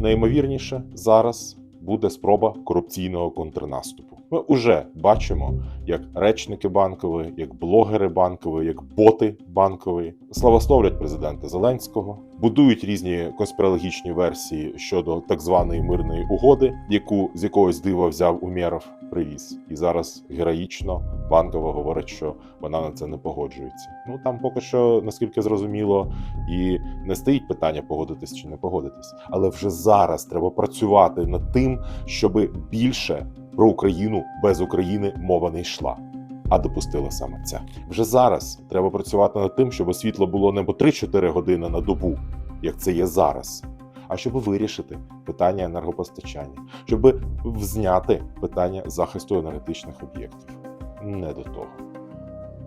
найімовірніше зараз буде спроба корупційного контрнаступу. Ми вже бачимо, як речники банкові, як блогери банкові, як боти банкові славословлять президента Зеленського, будують різні конспірологічні версії щодо так званої мирної угоди, яку з якогось дива взяв Умєров, привіз, і зараз героїчно банкова говорить, що вона на це не погоджується. Ну там поки що, наскільки зрозуміло, і не стоїть питання погодитись чи не погодитись, але вже зараз треба працювати над тим, щоб більше про Україну без України мова не йшла. А допустила саме це. Вже зараз треба працювати над тим, щоб світло було не по 3-4 години на добу, як це є зараз, а щоб вирішити питання енергопостачання, щоб зняти питання захисту енергетичних об'єктів. Не до того.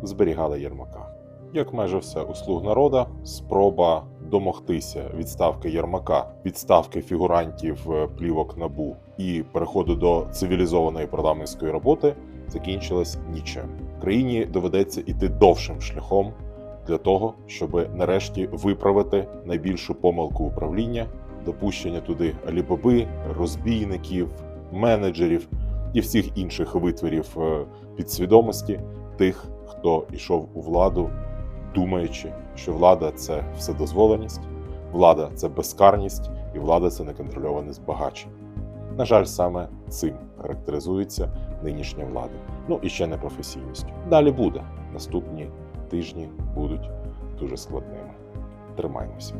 Зберігали Єрмака. Як майже все у слуг народа, спроба домогтися відставки Єрмака, відставки фігурантів е, плівок набу і переходу до цивілізованої парламентської роботи закінчилась нічим. Країні доведеться іти довшим шляхом для того, щоб нарешті виправити найбільшу помилку управління, допущення туди алібаби, розбійників, менеджерів і всіх інших витворів е, підсвідомості тих, хто йшов у владу, думаючи, що влада це вседозволеність, влада це безкарність і влада це неконтрольоване збагачення. На жаль, саме цим характеризується нинішня влада. Ну і ще непрофесійністю. Далі буде. Наступні тижні будуть дуже складними. Тримаймося.